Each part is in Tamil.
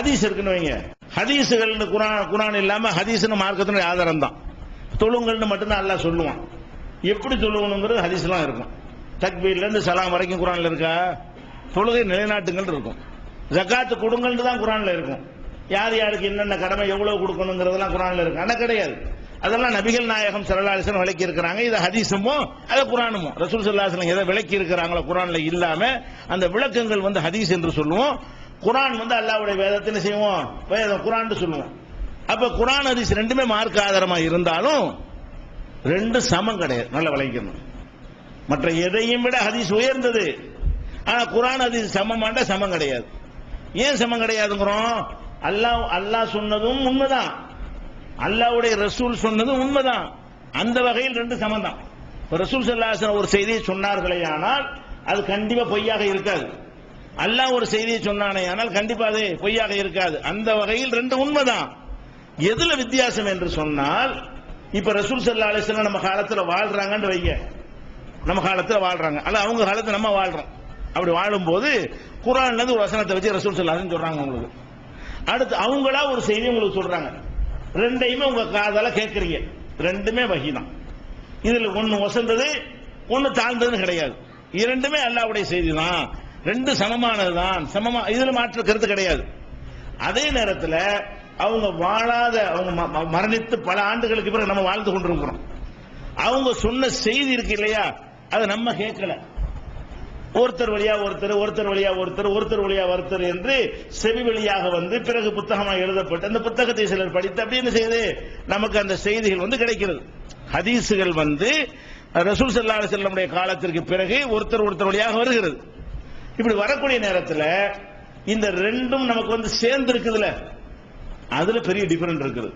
ஹதீஸ் இருக்குன்னு வைங்க. ஹதீஸுகள்னு குரான் குரான் இல்லாம ஹதீஸ்னு மார்க்கத்தினுடைய ஆதாரம் தான் தொழுங்கள்னு மட்டும்தான் அல்லாஹ் சொல்லுவான். எப்படி தொழுகணுங்கிறது ஹதீஸ்லாம் இருக்கும். தக்பீர்ல இருந்து சலாம் வரைக்கும் குரான்ல இருக்கா? தொழுகை நிலைநாட்டுங்கள் இருக்கும். ஜக்காத்து கொடுங்கள்னு தான் குரான்ல இருக்கும். யார் யாருக்கு என்னென்ன கடமை எவ்வளவு கொடுக்கணுங்கிறதெல்லாம் குரான்ல இருக்கு. ஆனா கிடையாது. அதெல்லாம் நபிகள் நாயகம் சரலாசன் விளக்கி இருக்கிறாங்க இது ஹதீஸுமோ அது குரானுமோ. ரசூல் சல்லாசன் எதை விளக்கி இருக்கிறாங்களோ குரான்ல இல்லாம அந்த விளக்கங்கள் வந்து ஹதீஸ் என்று சொல்லுவோம். குரான் வந்து அல்லாவுடைய வேதத்தை செய்வோம்? வேதம் குரான் சொல்லுவோம். அப்ப குரான் ஹதீஸ் ரெண்டுமே மார்க் ஆதாரமா இருந்தாலும் ரெண்டு சமம் கிடையாது. நல்லா விளைக்கணும் மற்ற எதையும் விட ஹதீஸ் உயர்ந்தது. ஆனா குரான் ஹதீஸ் சமமாண்டா சமம் கிடையாது. ஏன் சமம் கிடையாதுங்கிறோம்? அல்லாஹ் அல்லாஹ் சொன்னதும் உண்மைதான். அல்லாஹ்வுடைய ரசூல் சொன்னதும் உண்மைதான். அந்த வகையில் ரெண்டு சமம் தான் ரசூல் சல்லாசன் ஒரு செய்தியை சொன்னார்களே ஆனால் அது கண்டிப்பா பொய்யாக இருக்காது. அல்லாஹ் ஒரு செய்தியை சொன்னானே ஆனால் கண்டிப்பா அது பொய்யாக இருக்காது. அந்த வகையில் ரெண்டு உண்மைதான். எதுல வித்தியாசம் என்று சொன்னால் இப்ப ரசூல் சல்லா அலிஸ்லாம் நம்ம காலத்துல வாழ்றாங்கன்னு வைங்க. நம்ம காலத்துல வாழ்றாங்க. அல்ல அவங்க காலத்துல நம்ம வாழ்றோம். அப்படி வாழும்போது குரான்ல இருந்து ஒரு வசனத்தை வச்சு ரசூல் சல்லாஹன் சொல்றாங்க உங்களுக்கு. அடுத்து அவங்களா ஒரு செய்தி உங்களுக்கு சொல்றாங்க. ரெண்டையுமே உங்க காதால கேட்கறீங்க ரெண்டுமே வகிதான். இதுல ஒன்னு வசந்தது ஒன்னு தாழ்ந்ததுன்னு கிடையாது. இரண்டுமே அல்லாவுடைய செய்தி தான் ரெண்டு சமமானதுதான். சமமா இதுல மாற்று கருத்து கிடையாது. அதே நேரத்தில் அவங்க வாழாத அவங்க ம- மரணித்து பல ஆண்டுகளுக்கு பிறகு நம்ம வாழ்ந்து கொண்டிருக்கிறோம். அவங்க சொன்ன செய்தி இருக்கு இல்லையா? அதை நம்ம கேட்கல. ஒருத்தர் வழியா ஒருத்தர் ஒருத்தர் வழியா ஒருத்தர் ஒருத்தர் வழியா ஒருத்தர் என்று செவி வழியாக வந்து பிறகு புத்தகமாக எழுதப்பட்டு அந்த புத்தகத்தை சிலர் படித்து அப்படி என்ன நமக்கு அந்த செய்திகள் வந்து கிடைக்கிறது. ஹதீஸுகள் வந்து ரசூல் செல்லாத செல்லமுடைய காலத்திற்கு பிறகு ஒருத்தர் ஒருத்தர் வழியாக வருகிறது. இப்படி வரக்கூடிய நேரத்தில் இந்த ரெண்டும் நமக்கு வந்து சேர்ந்து இருக்குதுல அதுல பெரிய டிஃபரெண்ட் இருக்குது.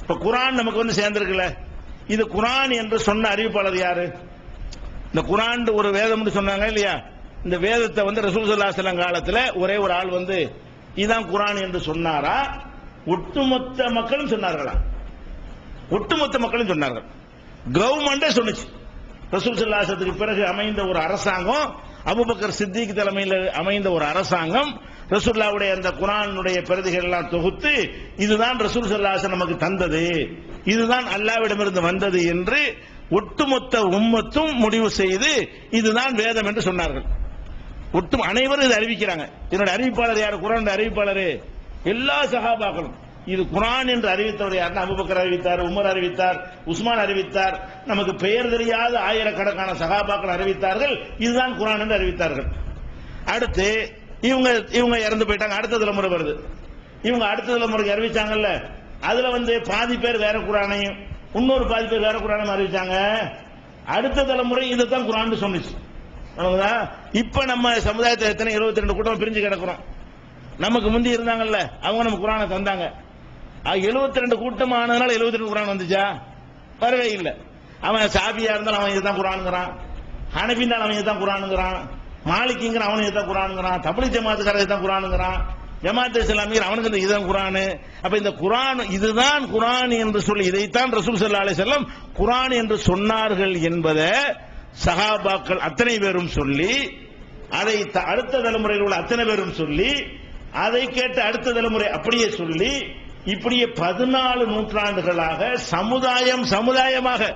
இப்ப குரான் நமக்கு வந்து சேர்ந்திருக்குல்ல இது குரான் என்று சொன்ன அறிவிப்பாளர் யாரு? இந்த குரான் ஒரு வேதம்னு சொன்னாங்க இல்லையா? இந்த வேதத்தை வந்து ரசூல் ஸல்லல்லாஹு காலத்துல ஒரே ஒரு ஆள் வந்து இதுதான் குரான் என்று சொன்னாரா? ஒட்டுமொத்த மக்களும் சொன்னார்களா? ஒட்டுமொத்த மக்களும் சொன்னார்கள். கவர்மெண்டே சொன்னிச்சு. ரசூல் சல்லாசத்துக்கு பிறகு அமைந்த ஒரு அரசாங்கம் அபுபக்கர் சித்திக் தலைமையில் அமைந்த ஒரு அரசாங்கம் ரசூல்லாவுடைய அந்த குரானுடைய பிரதிகள் எல்லாம் தொகுத்து இதுதான் ரசூல் சல்லாசன் நமக்கு தந்தது. இதுதான் அல்லாவிடமிருந்து வந்தது என்று ஒட்டுமொத்த உம்மத்தும் முடிவு செய்து இதுதான் வேதம் என்று சொன்னார்கள். ஒட்டும் அனைவரும் இதை அறிவிக்கிறாங்க. என்னோட அறிவிப்பாளர் யார்? குரான் அறிவிப்பாளர். எல்லா சகாபாக்களும் இது குரான் என்று அறிவித்தவர் யாருன்னா அபுபக்கர் அறிவித்தார் உமர் அறிவித்தார் உஸ்மான் அறிவித்தார். நமக்கு பெயர் தெரியாத ஆயிரக்கணக்கான சகாபாக்கள் அறிவித்தார்கள். இதுதான் குரான் என்று அறிவித்தார்கள். அடுத்து இவங்க இவங்க இறந்து போயிட்டாங்க. அடுத்த தலைமுறை வருது. இவங்க அடுத்த தலைமுறைக்கு அறிவிச்சாங்கல்ல. அதுல வந்து பாதி பேர் வேற குரானையும் இன்னொரு பாதி பேர் வேற குரானையும் அறிவிச்சாங்க. அடுத்த தலைமுறை இதுதான் குரான் சொன்னிச்சு. இப்ப நம்ம சமுதாயத்தில் எத்தனை இருபத்தி ரெண்டு கூட்டம் பிரிஞ்சு கிடக்கிறோம். நமக்கு முந்தி இருந்தாங்கல்ல அவங்க நம்ம குரானை தந்தாங்க. எழுபத்தி ரெண்டு கூட்டம் ஆனதுனால எழுபத்தி ரெண்டு குரான் வந்துச்சா? வரவே இல்லை. அவன் சாபியா இருந்தாலும் அவன் இதுதான் குரானுங்கிறான். ஹனபிந்தால் அவன் இதுதான் குரானுங்கிறான். மாலிக்கிங்கிற அவன் இதுதான் குரானுங்கிறான். தமிழ் ஜமாத்துக்காரர் இதுதான் குரானுங்கிறான். ஜமாத் இஸ்லாமியர் அவனுக்கு இந்த இதுதான் குரானு. அப்ப இந்த குரான் இதுதான் குரான் என்று சொல்லி இதைத்தான் ரசூல் சல்லா அலி செல்லம் குரான் என்று சொன்னார்கள் என்பதை சஹாபாக்கள் அத்தனை பேரும் சொல்லி அதை த- அடுத்த தலைமுறையில் உள்ள அத்தனை பேரும் சொல்லி அதை கேட்ட அடுத்த தலைமுறை அப்படியே சொல்லி இப்படியே பதினாலு நூற்றாண்டுகளாக சமுதாயம் சமுதாயமாக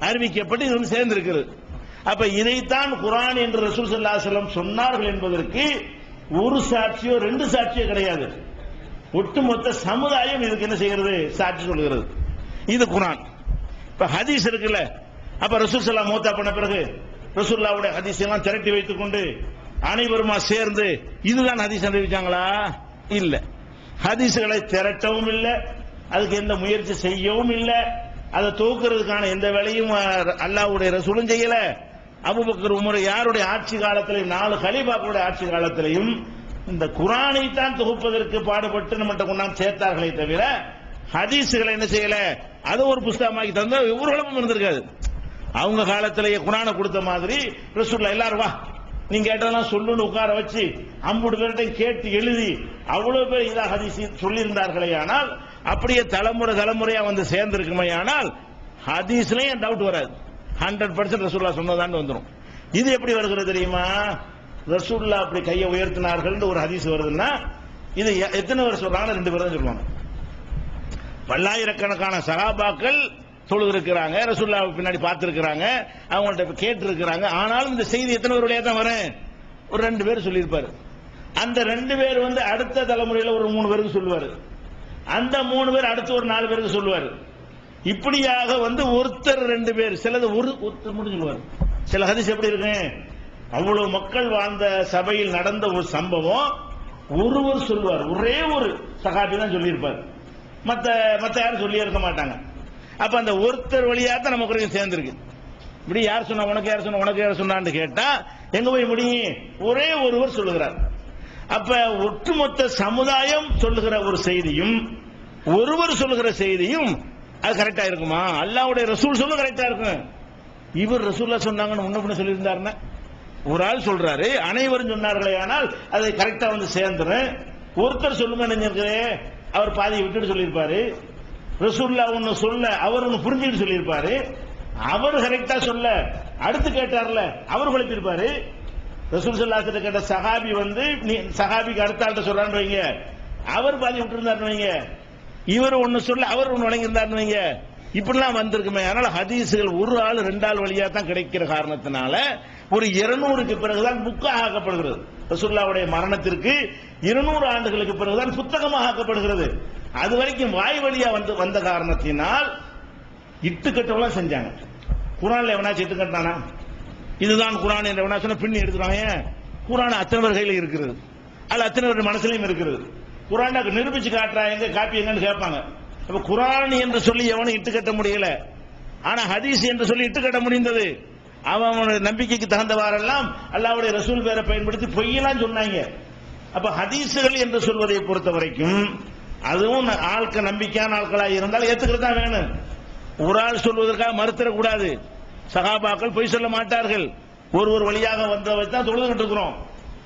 அறிவிக்கப்பட்டு இது சேர்ந்திருக்கிறது. அப்ப இதைத்தான் குரான் என்று ரசூல் சல்லாசலம் சொன்னார்கள் என்பதற்கு ஒரு சாட்சியோ ரெண்டு சாட்சியோ கிடையாது. ஒட்டுமொத்த சமுதாயம் இதுக்கு என்ன செய்கிறது? சாட்சி சொல்கிறது. இது குரான். இப்ப ஹதீஸ் இருக்குல்ல. அப்ப ரசூல் சல்லா மூத்தா பண்ண பிறகு ரசூல்லாவுடைய ஹதீஸ் எல்லாம் திரட்டி வைத்துக் கொண்டு அனைவருமா சேர்ந்து இதுதான் ஹதீஸ் அறிவிச்சாங்களா? இல்லை. ஹதீஸ்களை திரட்டவும் இல்லை அதுக்கு எந்த முயற்சி செய்யவும் இல்லை அதை தூக்குறதுக்கான எந்த வேலையும் அல்லாவுடைய அல்லாஹ்வுடைய ரசூலும் செய்யல. அபுபக்கர் உமர் யாருடைய ஆட்சி காலத்திலையும் நாலு கலீபாக்களுடைய ஆட்சி காலத்திலையும் இந்த குரானை தான் தொகுப்பதற்கு பாடுபட்டு நம்மகிட்ட கொண்டாந்து சேர்த்தார்களே தவிர ஹதீஸுகளை என்ன செய்யல? அது ஒரு புஸ்தகமாக்கி தந்தா ஒரு குழப்பம் இருந்திருக்காது அவங்க காலத்திலேயே குரானை கொடுத்த மாதிரி ரசூல்லா எல்லாரும் வா நீங்க கேட்டதெல்லாம் சொல்லுன்னு உட்கார வச்சு அம்புடு பேர்கிட்ட கேட்டு எழுதி அவ்வளவு பேர் இதா ஹதீஸ் சொல்லியிருந்தார்களே. ஆனால் அப்படியே தலைமுறை தலைமுறையா வந்து சேர்ந்திருக்குமே. ஆனால் ஹதீஸ்லயும் டவுட் வராது. ஹண்ட்ரட் பர்சன்ட் ரசூல்லா சொன்னதான்னு வந்துடும் இது எப்படி வருகிறது தெரியுமா? ரசூல்லா அப்படி கையை உயர்த்தினார்கள் ஒரு ஹதீஸ் வருதுன்னா இது எ- எத்தனை பேர் சொல்றாங்க? ரெண்டு பேர் தான் சொல்லுவாங்க. பல்லாயிரக்கணக்கான சகாபாக்கள் தொழுது இருக்கிறாங்க ரசூல்லா பின்னாடி பார்த்துருக்கிறாங்க அவங்கள்ட்ட கேட்டு இருக்கிறாங்க ஆனாலும் இந்த செய்தி எத்தனை பேருடைய தான் வரேன் ஒரு ரெண்டு பேர் சொல்லியிருப்பாரு. அந்த ரெண்டு பேர் வந்து அடுத்த தலைமுறையில் ஒரு மூணு பேருக்கு சொல்லுவார். அந்த மூணு பேர் அடுத்து ஒரு நாலு பேருக்கு சொல்லுவார். இப்படியாக வந்து ஒருத்தர் ரெண்டு பேர் சிலது ஒரு ஒருத்தர் மட்டும் சொல்லுவார். சில ஹதிஸ் எப்படி இருக்கு? அவ்வளவு மக்கள் வாழ்ந்த சபையில் நடந்த ஒரு சம்பவம் ஒருவர் சொல்லுவார். ஒரே ஒரு சகாபி தான் சொல்லியிருப்பார். மற்ற மற்ற யாரும் சொல்லியிருக்க மாட்டாங்க. அப்ப அந்த ஒருத்தர் வழியா தான் நமக்கு வரைக்கும் சேர்ந்துருக்கு. இப்படி யார் சொன்னா உனக்கு யார் சொன்ன உனக்கு யார் சொன்னான்னு கேட்டா எங்க போய் முடியும்? ஒரே ஒருவர் சொல்லுகிறார். அப்ப ஒட்டுமொத்த சமுதாயம் சொல்லுகிற ஒரு செய்தியும் ஒருவர் சொல்லுகிற செய்தியும் அது கரெக்டா இருக்குமா? அல்லாவுடைய ரசூல் சொல்லும் கரெக்டா இருக்கும். இவர் ரசூல்லா சொன்னாங்கன்னு முன்ன பின்ன சொல்லியிருந்தாருன்னா? ஒரு ஆள் சொல்றாரு அனைவரும் சொன்னார்களே ஆனால் அதை கரெக்டா வந்து சேர்ந்துரும் ஒருத்தர் சொல்லுங்க நினைஞ்சிருக்கிறேன் அவர் பாதியை விட்டுட்டு சொல்லியிருப்பாரு. ரசூல்லா ஒன்னு சொல்ல அவர் ஒன்னு புரிஞ்சுட்டு சொல்லியிருப்பாரு. அவர் கரெக்டா சொல்ல அடுத்து கேட்டார்ல அவர் குழப்பிருப்பாரு ரசூல் சல்லாத்திட்ட கேட்ட சஹாபி வந்து நீ சஹாபிக்கு அடுத்த ஆள்கிட்ட சொல்றான்னு வைங்க. அவர் பாதி விட்டுருந்தாருன்னு வைங்க. இவர் ஒன்னு சொல்ல அவர் ஒன்னு வழங்கியிருந்தாருன்னு வைங்க. இப்படிலாம் வந்திருக்குமே. அதனால ஹதீஸுகள் ஒரு ஆள் ரெண்டு ஆள் வழியா தான் கிடைக்கிற காரணத்தினால ஒரு இருநூறுக்கு பிறகுதான் புக்காக ஆக்கப்படுகிறது. ரசூல்லாவுடைய மரணத்திற்கு இருநூறு ஆண்டுகளுக்கு பிறகுதான் புத்தகமாக ஆக்கப்படுகிறது. அது வரைக்கும் வாய் வழியா வந்து வந்த காரணத்தினால் இட்டு கட்டவெல்லாம் செஞ்சாங்க. குரான்ல எவனாச்சும் இட்டு கட்டானா இதுதான் குரான் என்ற எவனா சொன்னா பின்னி எடுத்துறாங்க குரான் அத்தனை பேர் கையில இருக்கிறது அல்ல அத்தனை பேர் மனசுலயும் இருக்கிறது குரான் நிரூபிச்சு காட்டுறா எங்க காப்பி எங்கன்னு கேட்பாங்க. அப்ப குரான் என்று சொல்லி எவனும் இட்டு கட்ட முடியல. ஆனா ஹதீஸ் என்று சொல்லி இட்டு கட்ட முடிந்தது. அவன் அவனுடைய நம்பிக்கைக்கு தகுந்தவாறெல்லாம் அல்லாவுடைய ரசூல் பேரை பயன்படுத்தி பொய்யெல்லாம் சொன்னாங்க. அப்ப ஹதீஸுகள் என்று சொல்வதை பொறுத்த வரைக்கும் அதுவும் ஆட்கள் நம்பிக்கையான ஆட்களாக இருந்தால் ஏத்துக்கிறது தான் வேணும். ஒரு ஆள் சொல்வதற்காக மறுத்திடக்கூடாது சகாபாக்கள் பொய் சொல்ல மாட்டார்கள். ஒரு ஒரு வழியாக வந்த வச்சு தான் தொழுதுகிட்டு இருக்கிறோம்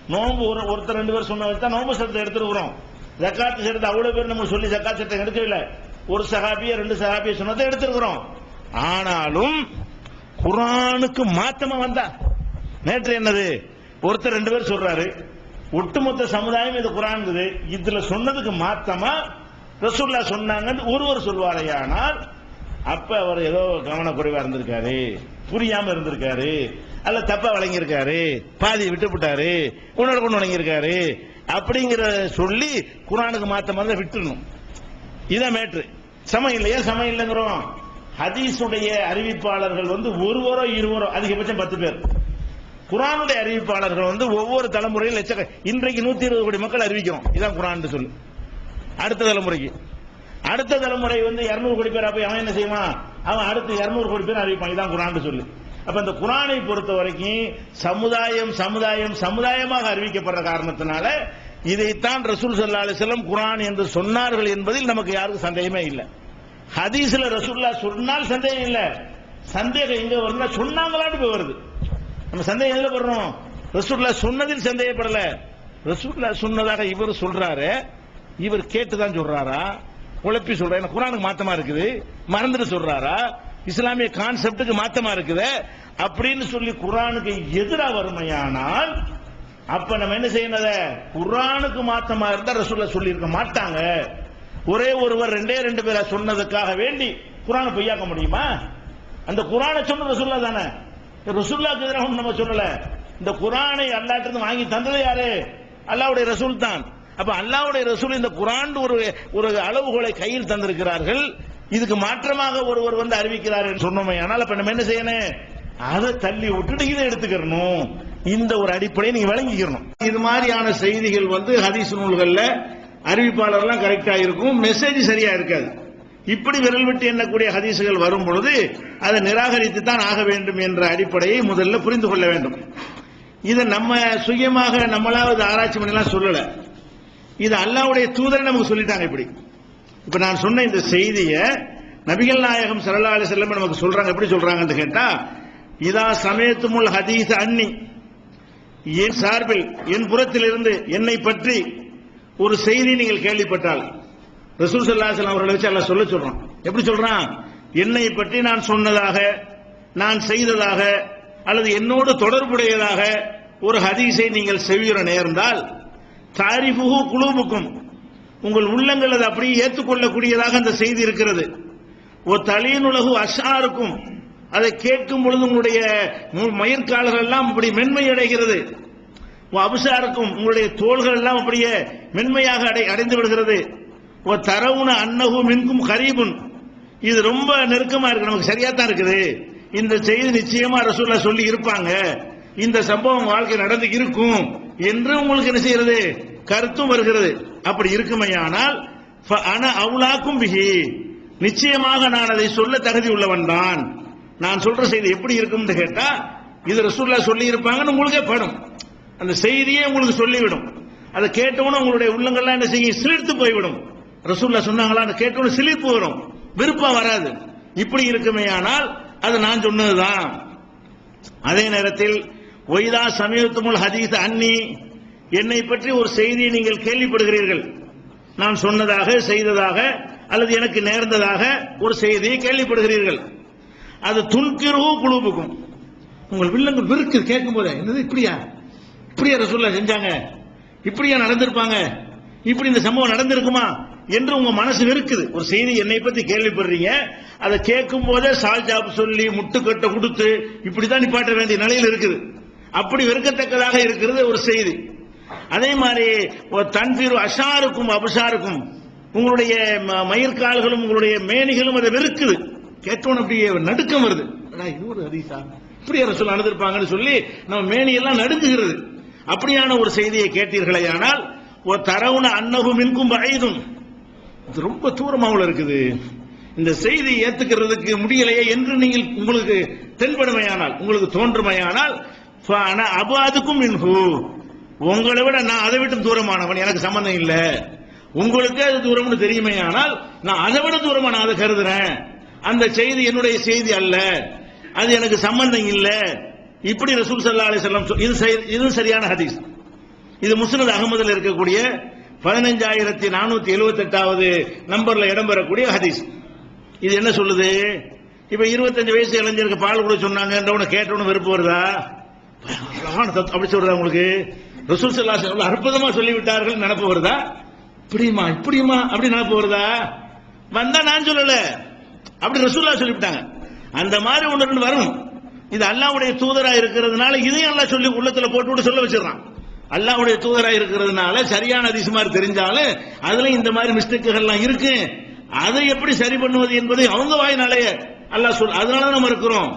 நோன்பு ஒரு ஒருத்தர் ரெண்டு பேர் சொன்ன வச்சு தான் நோன்பு சட்டத்தை எடுத்துருக்கிறோம். ஜக்காத்து சட்டத்தை அவ்வளவு பேர் நம்ம சொல்லி ஜக்காத் சட்டம் எடுக்கவில்லை. ஒரு சகாபிய ரெண்டு சகாபிய சொன்னதை எடுத்திருக்கிறோம். ஆனாலும் குரானுக்கு மாத்தமா வந்தா. நேற்று என்னது? ஒருத்தர் ரெண்டு பேர் சொல்றாரு. ஒட்டுமொத்த சமுதாயம் இது குரான் இதுல சொன்னதுக்கு மாத்தமா ரசூல்லா சொன்னாங்கன்னு ஒருவர் சொல்வாரையானால் அப்ப அவர் ஏதோ கவனக்குறைவா இருந்திருக்காரு புரியாம இருந்திருக்காரு அல்ல தப்பா வழங்கியிருக்காரு பாதி விட்டுவிட்டாரு உன்னோட கொண்டு வழங்கியிருக்காரு அப்படிங்கிற சொல்லி குரானுக்கு மாத்த மாதிரி விட்டுணும் இதான் மேட்ரு. சமம் இல்லையா? சமம் இல்லைங்கிறோம். ஹதீஸுடைய அறிவிப்பாளர்கள் வந்து ஒருவரோ இருவரோ அதிகபட்சம் பத்து பேர். குரானுடைய அறிவிப்பாளர்கள் வந்து ஒவ்வொரு தலைமுறையில் லட்சக்க இன்றைக்கு நூத்தி இருபது கோடி மக்கள் அறிவிக்கிறோம். இதான் குரான் சொல்லு. அடுத்த தலைமுறைக்கு. அடுத்த தலைமுறை வந்து 200 கோடி பேர் அப்ப அவன் என்ன செய்வான்? அவன் அடுத்து 200 கோடி பேர் அறிவிப்பான். இதான் குரான் சொல்லு. அப்ப இந்த குரானை பொறுத்த வரைக்கும் சமுதாயம் சமுதாயம் சமுதாயமாக அறிவிக்கப்படுற காரணத்தினால இதைத்தான் ரசூல் ஸல்லல்லாஹு அலைஹி குரான் என்று சொன்னார்கள் என்பதில் நமக்கு யாருக்கும் சந்தேகமே இல்லை. ஹதீஸ்ல ரசூல்லா சொன்னால் சந்தேகம் இல்லை. சந்தேகம் எங்க வருதுன்னா சொன்னாங்களான்னு போய் வருது. நம்ம சந்தேகம் எதுல படுறோம் ரசூல்லா சொன்னதில் சந்தேகப்படல. ரசூல்லா சொன்னதாக இவர் சொல்றாரு. இவர் கேட்டுதான் சொல்றாரா? குழப்பி சொல்றாரு குரானுக்கு மாத்தமா இருக்குது. மறந்துட்டு சொல்றாரா? இஸ்லாமிய கான்செப்டுக்கு மாத்தமா இருக்குது. அப்படின்னு சொல்லி குரானுக்கு எதிராக வறுமையானால் அப்ப நம்ம என்ன செய்யணும் குரானுக்கு மாத்தமா இருந்தா ரசூல்லா சொல்லி இருக்க மாட்டாங்க. ஒரே ஒருவர் ரெண்டே ரெண்டு பேரை சொன்னதுக்காக வேண்டி குரானை பொய்யாக்க முடியுமா? அந்த குரானை சொன்ன ரசூல்லா தானே. ரசூல்லாக்கு எதிராக நம்ம சொல்லல. இந்த குரானை அல்லாட்டிருந்து வாங்கி தந்தது யாரு? அல்லாவுடைய ரசூல் தான். அப்ப அல்லாவுடைய ரசூல் இந்த குரான் ஒரு ஒரு அளவுகோலை கையில் தந்திருக்கிறார்கள். இதுக்கு மாற்றமாக ஒருவர் வந்து அறிவிக்கிறார் என்று சொன்னோமே ஆனால் இப்ப நம்ம என்ன செய்யணும்? அதை தள்ளி விட்டுட்டு இதை எடுத்துக்கிறணும். இந்த ஒரு அடிப்படையை நீங்க விளங்கிக்கிறணும் இது மாதிரியான செய்திகள் வந்து ஹதீஸ் நூல்கள்ல அறிவிப்பாளர்லாம் கரெக்டா இருக்கும். மெசேஜ் சரியா இருக்காது. இப்படி விரல் விட்டு எண்ணக்கூடிய ஹதீசுகள் வரும் பொழுது அதை நிராகரித்து தான் ஆக வேண்டும் என்ற அடிப்படையை முதல்ல புரிந்து கொள்ள வேண்டும். இதை நம்ம சுயமாக நம்மளாவது ஆராய்ச்சி பண்ணலாம் சொல்லல. இது அல்லாவுடைய தூதரை நமக்கு சொல்லிட்டாங்க இப்படி. இப்ப நான் சொன்ன இந்த செய்தியை நபிகள் நாயகம் சரலா அலி செல்லம் நமக்கு சொல்றாங்க எப்படி சொல்றாங்கன்னு கேட்டா இதா சமயத்துமுல் ஹதீஸ் அன்னி. என் சார்பில் என் புறத்திலிருந்து என்னை பற்றி ஒரு செய்தி நீங்கள் கேள்விப்பட்டால் ரசூல் சல்லாசன் அவர்களை வச்சு அல்ல சொல்ல சொல்றான். எப்படி சொல்றான்? என்னை பற்றி நான் சொன்னதாக நான் செய்ததாக அல்லது என்னோடு தொடர்புடையதாக ஒரு ஹதீஸை நீங்கள் செவியுற நேர்ந்தால் தாரிஃபுகு குழுவுக்கும் உங்கள் உள்ளங்கள் அதை அப்படியே ஏற்றுக்கொள்ளக்கூடியதாக அந்த செய்தி இருக்கிறது. ஓ தலையினுலகு அஷாருக்கும் அதை கேட்கும் பொழுது உங்களுடைய மு- மயிர்கால்கள் எல்லாம் அப்படி மென்மை அடைகிறது. ஓ அபிசாருக்கும் உங்களுடைய தோள்கள் எல்லாம் அப்படியே மென்மையாக அடை அடைந்து விடுகிறது. தரவுன அன்னகு மின்கும் கரீபுன் இது ரொம்ப நெருக்கமா இருக்கு. நமக்கு சரியா தான் இருக்குது. இந்த செய்தி நிச்சயமா ரசூல்லா சொல்லி இருப்பாங்க. இந்த சம்பவம் வாழ்க்கை நடந்து இருக்கும் என்று உங்களுக்கு என்ன செய்யறது கருத்தும் வருகிறது. அப்படி இருக்குமையானால் அன அவுலாக்கும் பிஹி. நிச்சயமாக நான் அதை சொல்ல தகுதி உள்ளவன் தான். நான் சொல்ற செய்தி எப்படி இருக்கும்னு கேட்டா இது ரசூல்லா சொல்லி இருப்பாங்கன்னு உங்களுக்கே படும். அந்த செய்தியே உங்களுக்கு சொல்லிவிடும். அதை கேட்டவன உங்களுடைய உள்ளங்கள்லாம் என்ன செய்யும்? சிலிர்த்து போய்விடும். ரசூல்லா சொன்னாங்களா? கேட்கணும் சிலிப்பு வரும். விருப்பம் வராது. இப்படி இருக்குமேயானால் அது நான் சொன்னதுதான். அதே நேரத்தில் ஒய்தா சமீபத்துமுல் ஹதீஸ் அன்னி? என்னை பற்றி ஒரு செய்தியை நீங்கள் கேள்விப்படுகிறீர்கள். நான் சொன்னதாக செய்ததாக அல்லது எனக்கு நேர்ந்ததாக ஒரு செய்தியை கேள்விப்படுகிறீர்கள். அது துன்கிரு குழுவுக்கும் உங்கள் வில்லங்கள் வெறுக்கு கேட்கும் போதே என்னது இப்படியா? இப்படியா ரசூல்லா செஞ்சாங்க? இப்படியா நடந்திருப்பாங்க? இப்படி இந்த சம்பவம் நடந்திருக்குமா? என்று உங்க மனசு இருக்குது ஒரு செய்தி என்னை பத்தி கேள்விப்படுறீங்க. அதை கேட்கும் போதே சால் ஜாப் சொல்லி முட்டுக்கட்டை கொடுத்து இப்படிதான் நிப்பாட்ட வேண்டிய நிலையில் இருக்குது. அப்படி வெறுக்கத்தக்கதாக இருக்கிறது ஒரு செய்தி. அதே மாதிரி ஒரு அஷாருக்கும் அபுஷாருக்கும் உங்களுடைய ம- மயிர்கால்களும் உங்களுடைய மேனிகளும் அதை வெறுக்குது. கேட்டோன்னு அப்படியே நடுக்கம் வருது. இன்னொரு இது ஒரு ஹதீஸா? இப்படி ரசூல் சொல்லி நம்ம மேனியெல்லாம் நடுங்குகிறது. அப்படியான ஒரு செய்தியை கேட்டீர்களே ஆனால் ஒரு தரவுன அன்னகு மின்கும் வயதும். ரொம்ப தூரமாவுல இருக்குது. இந்த செய்தி ஏத்துக்கிறதுக்கு முடியலையே என்று நீங்கள் உங்களுக்கு தென்படுமையானால் உங்களுக்கு தோன்றுமையானால் அபாதுக்கும் மின்ஹு. உங்களை விட நான் அதை விட்டு தூரமானவன் எனக்கு சம்பந்தம் இல்லை. உங்களுக்கு அது தூரம்னு தெரியுமே ஆனால் நான் அதை விட தூரமா நான் அதை கருதுறேன். அந்த செய்தி என்னுடைய செய்தி அல்ல. அது எனக்கு சம்பந்தம் இல்ல. இப்படி ரசூல் சல்லா அலிசல்லாம் இது இது சரியான ஹதீஸ். இது முஸ்னத் அகமதுல இருக்கக்கூடிய பதினஞ்சாயிரத்தி நானூத்தி எழுபத்தி எட்டாவது நம்பர்ல இடம்பெறக்கூடிய ஹதீஸ். இது என்ன சொல்லுது? இப்ப இருபத்தஞ்சு வயசு இளைஞருக்கு பால் கூட சொன்னாங்கன்றவன கேட்டவன வெறுப்பு வருதா? அழகான அப்படி சொல்றதா உங்களுக்கு? ரசூல் சல்லா அவ்வளவு அற்புதமா சொல்லிவிட்டார்கள் நினப்பு வருதா? இப்படியுமா இப்படியுமா அப்படி நினப்பு வருதா? வந்தா நான் சொல்லல. அப்படி ரசூல்லா சொல்லிவிட்டாங்க. அந்த மாதிரி ஒன்று ரெண்டு வரும் இது அல்லாவுடைய தூதரா இருக்கிறதுனால இதையும் எல்லாம் சொல்லி உள்ளத்துல போட்டு விட்டு சொல்ல வச்சிடறான். அல்லாவுடைய தூதரா இருக்கிறதுனால சரியான அதிசயம் மாதிரி தெரிஞ்சாலும் அதுல இந்த மாதிரி மிஸ்டேக்குகள்லாம் இருக்கு. அதை எப்படி சரி பண்ணுவது என்பதை அவங்க வாயினாலே அல்லாஹ் சொல் அதனால தான் நம்ம இருக்கிறோம்.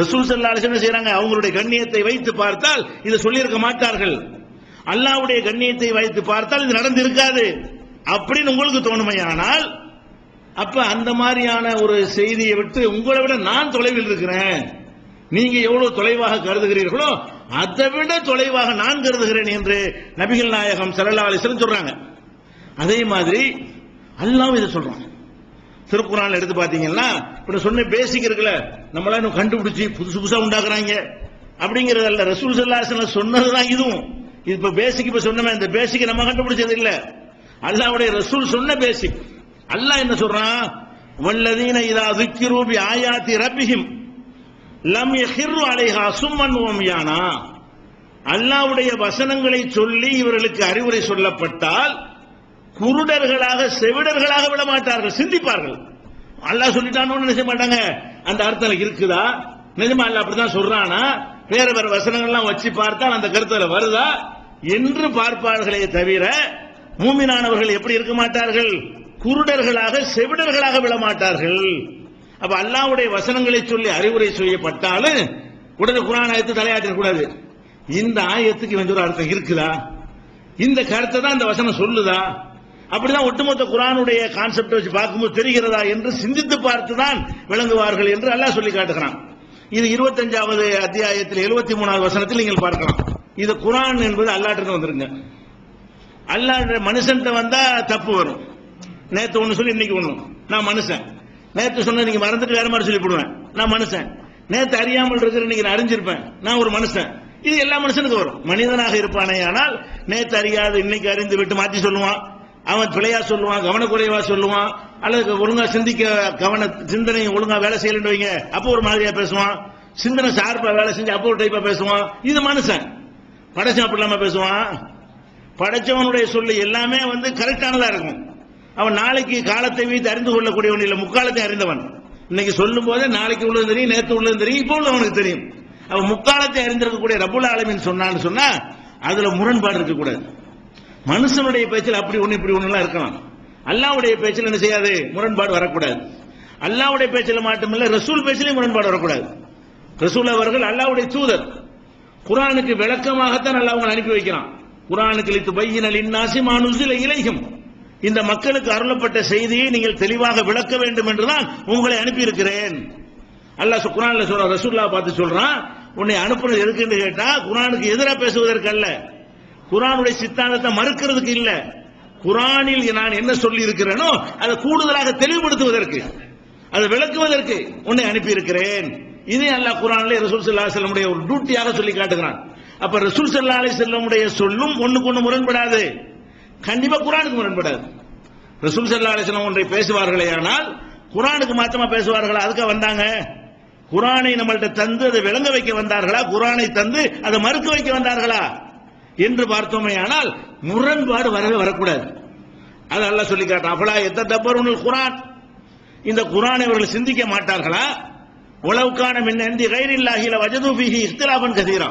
ரசூல் சல்லா என்ன செய்றாங்க? அவங்களுடைய கண்ணியத்தை வைத்து பார்த்தால் இதை சொல்லியிருக்க மாட்டார்கள். அல்லாஹ்வுடைய கண்ணியத்தை வைத்து பார்த்தால் இது நடந்து இருக்காது அப்படின்னு உங்களுக்கு தோணுமையானால் அப்ப அந்த மாதிரியான ஒரு செய்தியை விட்டு உங்களை விட நான் தொலைவில் இருக்கிறேன். நீங்க எவ்வளவு தொலைவாக கருதுகிறீர்களோ அதை விட தொலைவாக நான் கருதுகிறேன் என்று நபிகள் நாயகம் சல்லா அலிஸ்லம் சொல்றாங்க. அதே மாதிரி அல்லாஹ் இதை சொல்றாங்க திருக்குறான் எடுத்து பாத்தீங்கன்னா இப்ப சொன்ன பேசிக் இருக்குல்ல நம்மளா இன்னும் கண்டுபிடிச்சு புதுசு புதுசா உண்டாக்குறாங்க. அப்படிங்கறதல்ல ரசூல் சல்லாசன சொன்னதுதான் இதுவும். இது இப்ப பேசிக் இப்ப சொன்னமே இந்த பேசிக் நம்ம கண்டுபிடிச்சது இல்ல. அல்லாவுடைய ரசூல் சொன்ன பேசிக் அல்லாஹ் என்ன சொல்றான்? வல்லதீன இதா துக்கிரு பி ஆயாத்தி ரப்பிஹிம். லம் எஹிர்ரு அலைஹா சும்மன் ஓமியானா அல்லாஹ்வுடைய வசனங்களை சொல்லி இவர்களுக்கு அறிவுரை சொல்லப்பட்டால் குருடர்களாக செவிடர்களாக விட மாட்டார்கள் சிந்திப்பார்கள். அல்லாஹ் சொல்லிட்டான்னு நினைச்ச மாட்டாங்க. அந்த அர்த்தம் இருக்குதா? நிஜமா அல்ல அப்படிதான் சொல்றானா? வேற வேற வசனங்கள்லாம் வச்சு பார்த்தால் அந்த கருத்துல வருதா? என்று பார்ப்பார்களே தவிர மூமினானவர்கள் எப்படி இருக்க மாட்டார்கள்? குருடர்களாக செவிடர்களாக விடமாட்டார்கள். மாட்டார்கள் அப்ப அல்லாவுடைய வசனங்களை சொல்லி அறிவுரை செய்யப்பட்டாலும் உடனே குரான் ஆயத்து தலையாட்டிடக்கூடாது இந்த ஆயத்துக்கு இவன் ஒரு அர்த்தம் இருக்குதா? இந்த கருத்தை தான் இந்த வசனம் சொல்லுதா? அப்படிதான் ஒட்டுமொத்த குரானுடைய கான்செப்ட் வச்சு பார்க்கும்போது தெரிகிறதா என்று சிந்தித்து பார்த்து தான் விளங்குவார்கள் என்று அல்லாஹ் சொல்லி காட்டுகிறான். இது இருபத்தஞ்சாவது அத்தியாயத்தில் எழுபத்தி மூணாவது வசனத்தில் நீங்கள் பார்க்கலாம். இது குரான் என்பது அல்லாட்டிருந்து வந்துருங்க. அல்லாஹ் மனுஷன்ட்ட வந்தா தப்பு வரும். நேற்று ஒன்று சொல்லி இன்னைக்கு ஒன்று நான் மனுஷன். நேத்து சொன்ன நீங்க மறந்துட்டு வேற மாதிரி சொல்லி போடுவேன் நான் மனுஷன். நேத்து அறியாமல் இருக்கிற நீங்க நான் அறிஞ்சிருப்பேன். நான் ஒரு மனுஷன். இது எல்லா மனுஷனுக்கும் வரும். மனிதனாக இருப்பானே ஆனால் நேத்து அறியாது இன்னைக்கு அறிந்து விட்டு மாத்தி சொல்லுவான். அவன் பிழையா சொல்லுவான் கவனக்குறைவா சொல்லுவான். அல்லது ஒழுங்கா சிந்திக்க கவன சிந்தனை ஒழுங்கா வேலை செய்யலன்னு வைங்க. அப்போ ஒரு மாதிரியா பேசுவான். சிந்தனை சார்பா வேலை செஞ்சு அப்போ ஒரு டைப்பா பேசுவான். இது மனுஷன். படைச்சவன் அப்படி இல்லாம பேசுவான். படைச்சவனுடைய சொல்லு எல்லாமே வந்து கரெக்டானதா இருக்கும். அவன் நாளைக்கு காலத்தை வைத்து அறிந்து கொள்ளக்கூடியவன் இல்லை முக்காலத்தை அறிந்தவன். இன்னைக்கு சொல்லும் போதே நாளைக்கு உள்ளது தெரியும் நேற்று உள்ளது தெரியும் இப்போ உள்ளவனுக்கு தெரியும். அவன் முக்காலத்தை அறிந்திருக்கக்கூடிய ரபுல் ஆலமின் சொன்னான்னு சொன்னா அதுல முரண்பாடு இருக்கக்கூடாது. மனுஷனுடைய பேச்சில் அப்படி ஒண்ணு இப்படி ஒண்ணு எல்லாம் இருக்கலாம். அல்லாவுடைய பேச்சில் என்ன செய்யாது? முரண்பாடு வரக்கூடாது. அல்லாவுடைய பேச்சில் மட்டுமில்ல ரசூல் பேச்சிலையும் முரண்பாடு வரக்கூடாது. ரசூல் அவர்கள் அல்லாவுடைய தூதர். குரானுக்கு விளக்கமாகத்தான் அல்லாஹ் அவங்களை அனுப்பி வைக்கிறான். குரானுக்கு லித்து பையினல் இன்னாசி மானுசில இலையும் இந்த மக்களுக்கு அருளப்பட்ட செய்தியை நீங்கள் தெளிவாக விளக்க வேண்டும் என்றுதான் உங்களை அனுப்பியிருக்கிறேன். அல்லாஹ் சு- குரான்ல சொல்ற ரசூல்லா பார்த்து சொல்றான் உன்னை அனுப்புனது எதுக்குன்னு கேட்டா குரானுக்கு எதிராக பேசுவதற்கு அல்ல. குரானுடைய சித்தாந்தத்தை மறுக்கிறதுக்கு இல்ல. குரானில் நான் என்ன சொல்லி இருக்கிறேனோ அதை கூடுதலாக தெளிவுபடுத்துவதற்கு அதை விளக்குவதற்கு உன்னை அனுப்பியிருக்கிறேன். இதே அல்லாஹ் குரான்ல ரசூல் சல்லா செல்லமுடைய ஒரு டியூட்டியாக சொல்லி காட்டுகிறான். அப்ப ரசூல் சல்லா அலி செல்லமுடைய சொல்லும் ஒண்ணுக்கு ஒண்ணு முரண்படாது. கண்டிப்பா குரானுக்கு முரண்படாது. ரசூல் ஸல்லல்லாஹு அலிசனம் ஒன்றை பேசுவார்களே ஆனால் குரானுக்கு மாத்தமா பேசுவார்களா? அதுக்கு வந்தாங்க. குரானை நம்மள்கிட்ட தந்து அதை விளங்க வைக்க வந்தார்களா? குரானை தந்து அதை மறுக்க வைக்க வந்தார்களா? என்று பார்த்தோமே ஆனால் முரண்பாடு வரவே வரக்கூடாது. அது அல்ல சொல்லி காட்டான் அப்பலா எத்த தப்பர் குரான்? இந்த குரானை அவர்கள் சிந்திக்க மாட்டார்களா? உளவுக்கான மின்னந்தி கைரில்லாஹில வஜது பிஹி இஸ்திலாபன் கதீரா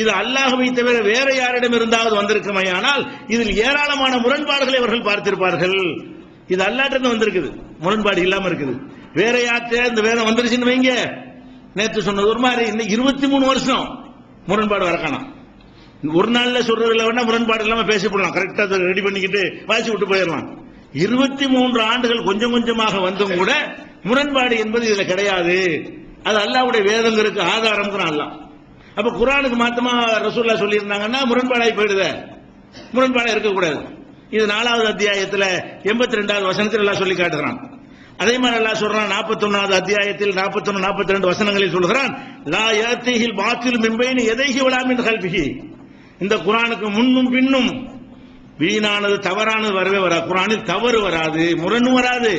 இது அல்லாஹுவை தவிர வேற யாரிடம் இருந்தாவது வந்திருக்குமையானால் இதில் ஏராளமான முரண்பாடுகளை அவர்கள் பார்த்திருப்பார்கள். இது அல்லாட்டிருந்து வந்திருக்குது. முரண்பாடு இல்லாம இருக்குது. வேற யார்கிட்ட இந்த வேதம் வந்துருச்சுன்னு வைங்க. நேற்று சொன்னது ஒரு மாதிரி இன்னும் இருபத்தி மூணு வருஷம் முரண்பாடு வரக்கானாம் ஒரு நாள்ல சொல்றதுல வேணா முரண்பாடு இல்லாம பேசிவிடலாம். கரெக்டா ரெடி பண்ணிக்கிட்டு வாசி விட்டு போயிடலாம். இருபத்தி மூன்று ஆண்டுகள் கொஞ்சம் கொஞ்சமாக வந்தும் கூட முரண்பாடு என்பது இதுல கிடையாது. அது அல்லாவுடைய வேதங்களுக்கு ஆதாரம் அல்லாஹ். அப்ப குரானுக்கு மாத்தமா ரசூல்லா சொல்லியிருந்தாங்கன்னா முரண்பாடாய் போயிடுது. முரண்பாடா இருக்கக்கூடாது. இது நாலாவது அத்தியாயத்துல எண்பத்தி ரெண்டாவது வசனத்தில் எல்லாம் சொல்லி காட்டுகிறான். அதே மாதிரி எல்லாம் சொல்றான் நாற்பத்தொன்னாவது அத்தியாயத்தில் நாற்பத்தொன்னு நாற்பத்தி ரெண்டு வசனங்களில் சொல்கிறான் லா யாத்திகில் பாத்தில் மின்பைன்னு எதைகி விழாமின் கல்விகி இந்த குரானுக்கு முன்னும் பின்னும் வீணானது தவறானது வரவே வரா குரானில் தவறு வராது முரணும் வராது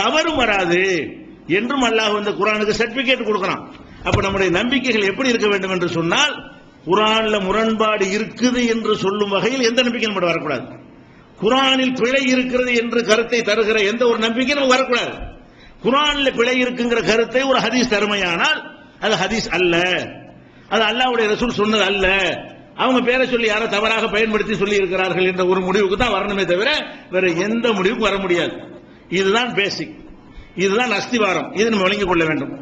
தவறும் வராது என்றும் அல்லாஹ் இந்த குரானுக்கு சர்டிபிகேட் கொடுக்கிறான். அப்ப நம்முடைய நம்பிக்கைகள் எப்படி இருக்க வேண்டும் என்று சொன்னால் குரான்ல முரண்பாடு இருக்குது என்று சொல்லும் வகையில் எந்த நம்பிக்கையும் நம்ம வரக்கூடாது. குரானில் பிழை இருக்கிறது என்று கருத்தை தருகிற எந்த ஒரு நம்பிக்கை நமக்கு வரக்கூடாது. குரான்ல பிழை இருக்குங்கிற கருத்தை ஒரு ஹதீஸ் தருமையானால் அது ஹதீஸ் அல்ல. அது அல்லாவுடைய ரசூல் சொன்னது அல்ல. அவங்க பேரை சொல்லி யாரோ தவறாக பயன்படுத்தி சொல்லி இருக்கிறார்கள் என்ற ஒரு முடிவுக்கு தான் வரணுமே தவிர வேற எந்த முடிவுக்கும் வர முடியாது. இதுதான் பேசிக் இதுதான் அஸ்திவாரம். இதை நம்ம விளங்கிக் கொள்ள வேண்டும்.